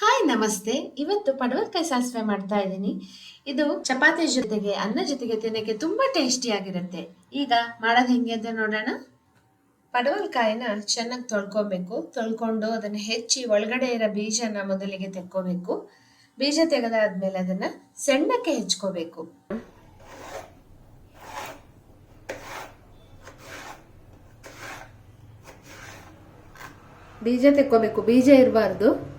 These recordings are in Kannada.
ಹಾಯ್ ನಮಸ್ತೆ. ಇವತ್ತು ಪಡವಲಕಾಯಿ ಸಾಸಿವೆ ಮಾಡ್ತಾ ಇದ್ದೀನಿ. ಇದು ಚಪಾತಿ ಜೊತೆಗೆ, ಅನ್ನ ಜೊತೆಗೆ ತಿನ್ನಕ್ಕೆ ತುಂಬಾ ಟೇಸ್ಟಿ ಆಗಿರುತ್ತೆ. ಈಗ ಮಾಡೋದು ಹೆಂಗೆ ಅಂತ ನೋಡೋಣ. ಪಡವಲ್ಕಾಯಿನ ಚೆನ್ನಾಗಿ ತೊಳ್ಕೊಬೇಕು. ತೊಳ್ಕೊಂಡು ಅದನ್ನ ಹೆಚ್ಚಿ ಒಳಗಡೆ ಇರೋ ಬೀಜನ ಮೊದಲಿಗೆ ತೆಕ್ಕೋಬೇಕು. ಬೀಜ ತೆಗೆದಾದ್ಮೇಲೆ ಅದನ್ನ ಸಣ್ಣಕ್ಕೆ ಹೆಚ್ಕೋಬೇಕು. ಬೀಜ ತೆಕ್ಕೋಬೇಕು. ಬೀಜ ಇರಬಾರ್ದು.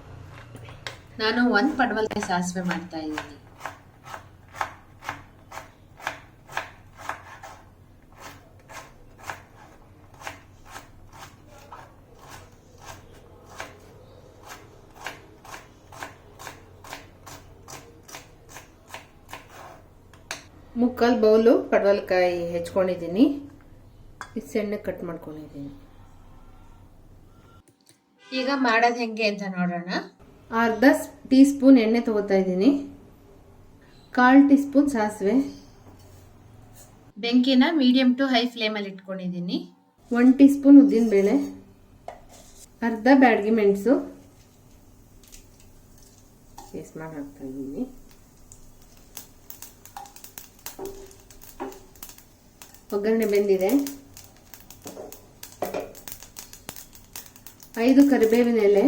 ನಾನು ಒಂದು ಪಡವಲಕಾಯಿ ಸಾಸಿವೆ ಮಾಡ್ತಾ ಇದ್ದೀನಿ. ಮುಕ್ಕಾಲು ಬೌಲು ಪಡವಲಕಾಯಿ ಹೆಚ್ಕೊಂಡಿದ್ದೀನಿ. ಇದು ಕಟ್ ಮಾಡ್ಕೊಂಡಿದ್ದೀನಿ. ಈಗ ಮಾಡೋದು ಹೆಂಗೆ ಅಂತ ನೋಡೋಣ. ಅರ್ಧ ಟೀ ಸ್ಪೂನ್ ಎಣ್ಣೆ ತಗೋತಾ ಇದ್ದೀನಿ. ಕಾಲು ಟೀ ಸ್ಪೂನ್ ಸಾಸಿವೆ. ಬೆಂಕಿನ ಮೀಡಿಯಂ ಟು ಹೈ ಫ್ಲೇಮಲ್ಲಿ ಇಟ್ಕೊಂಡಿದ್ದೀನಿ. ಒನ್ ಟೀ ಸ್ಪೂನ್ ಉದ್ದಿನಬೇಳೆ. ಅರ್ಧ ಬ್ಯಾಡ್ಗಿ ಮೆಣಸು. ಪೇಸ್ಟ್ ಮಾಡಿ ಹಾಕ್ತಾ ಇದ್ದೀನಿ. ಒಗ್ಗರಣೆ ಬೆಂದಿದೆ. ಐದು ಕರಿಬೇವಿನ ಎಲೆ.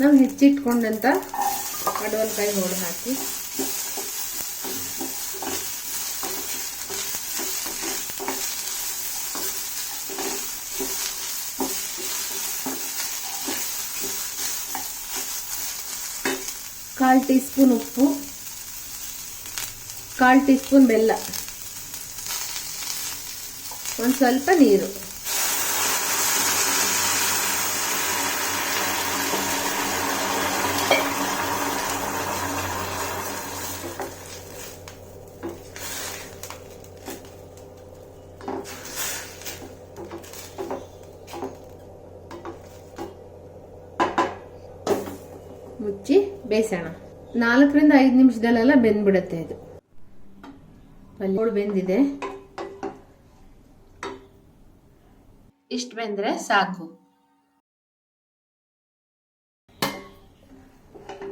ನಾವು ಹೆಚ್ಚಿಟ್ಕೊಂಡಂತ ಅಡವಲ್ಕಾಯಿ ಹೋಳು ಹಾಕಿ. ಕಾಲು ಟೀ ಸ್ಪೂನ್ ಉಪ್ಪು, ಕಾಲು ಟೀ ಸ್ಪೂನ್ ಬೆಲ್ಲ, ಒಂದು ಸ್ವಲ್ಪ ನೀರು. ಮುಚ್ಚಿ ಬೇಯಿಸೋಣ. ನಾಲ್ಕರಿಂದ ಐದು ನಿಮಿಷದಲ್ಲೆಲ್ಲ ಬೆಂದ್ಬಿಡುತ್ತೆ ಇದು. ಪಲ್ಯ ಬೆಂದಿದೆ. ಇಷ್ಟು ಬೆಂದ್ರೆ ಸಾಕು.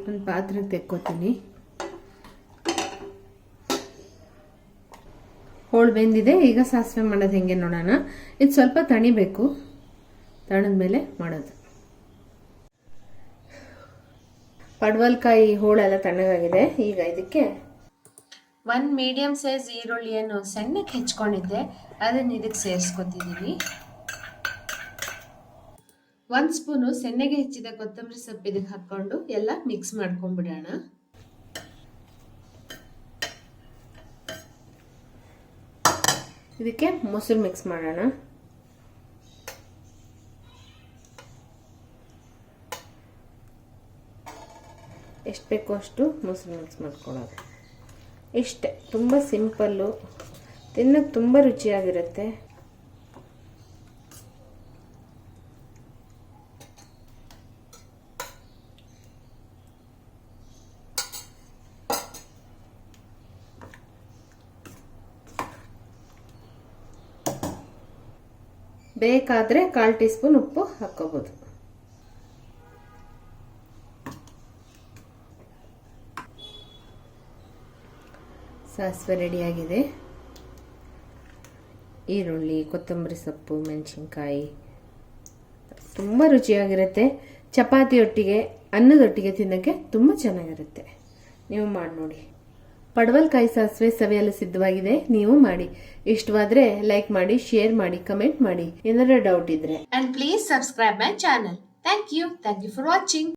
ಒಂದು ಪಾತ್ರೆಗೆ ತೆಕ್ಕೋತೀನಿ. ಹೋಳು ಬೆಂದಿದೆ, ಈಗ ಸಾಸಿವೆ ಮಾಡೋದು ಹೆಂಗೆ ನೋಡೋಣ. ಇದು ಸ್ವಲ್ಪ ತಣಿಬೇಕು. ತಣದ ಮಾಡೋದು. ಪಡವಲ್ಕಾಯಿ ಹೋಳೆಲ್ಲ ತಣ್ಣಗಾಗಿದೆ. ಈಗ ಇದಕ್ಕೆ ಒಂದು ಮೀಡಿಯಮ್ ಸೈಜ್ ಈರುಳ್ಳಿಯನ್ನು ಸಣ್ಣಕ್ಕೆ ಹೆಚ್ಕೊಂಡಿದ್ದೆ ಅದನ್ನು ಇದಕ್ಕೆ ಸೇರಿಸ್ಕೊತಿದ್ದೀನಿ ಒಂದು ಸ್ಪೂನು ಸಣ್ಣಗೆ ಹೆಚ್ಚಿದ ಕೊತ್ತಂಬರಿ ಸೊಪ್ಪು ಇದಕ್ಕೆ ಹಾಕ್ಕೊಂಡು ಎಲ್ಲ ಮಿಕ್ಸ್ ಮಾಡ್ಕೊಂಡ್ಬಿಡೋಣ. ಇದಕ್ಕೆ ಮೊಸರು ಮಿಕ್ಸ್ ಮಾಡೋಣ. ಎಷ್ಟು ಬೇಕೋ ಅಷ್ಟು ಮೊಸರು ಮಿಕ್ಸ್ ಮಾಡ್ಕೊಳ್ಳೋದು. ಇಷ್ಟೆ, ತುಂಬ ಸಿಂಪಲ್ಲು. ತಿನ್ನೋಕ್ಕೆ ತುಂಬ ರುಚಿಯಾಗಿರುತ್ತೆ. ಬೇಕಾದರೆ ಕಾಲು ಟೀ ಸ್ಪೂನ್ ಉಪ್ಪು ಹಾಕ್ಕೋಬೋದು. ಸಾಸಿವೆ ರೆಡಿಯಾಗಿದೆ. ಈರುಳ್ಳಿ, ಕೊತ್ತಂಬರಿ ಸೊಪ್ಪು, ಮೆಣಸಿನ್ಕಾಯಿ. ತುಂಬ ರುಚಿಯಾಗಿರುತ್ತೆ. ಚಪಾತಿಯೊಟ್ಟಿಗೆ ಅನ್ನದೊಟ್ಟಿಗೆ ತಿನ್ನೋಕ್ಕೆ ತುಂಬ ಚೆನ್ನಾಗಿರುತ್ತೆ. ನೀವು ಮಾಡಿ ನೋಡಿ. ಪಡವಲ್ಕಾಯಿ ಸಾಸಿವೆ ಸವಿಯಲು ಸಿದ್ಧವಾಗಿದೆ. ನೀವು ಮಾಡಿ. ಇಷ್ಟವಾದ್ರೆ ಲೈಕ್ ಮಾಡಿ ಶೇರ್ ಮಾಡಿ ಕಮೆಂಟ್ ಮಾಡಿ. ಏನಾದರೂ ಡೌಟ್ ಇದ್ರೆ. And please subscribe my channel thank you thank you for watching.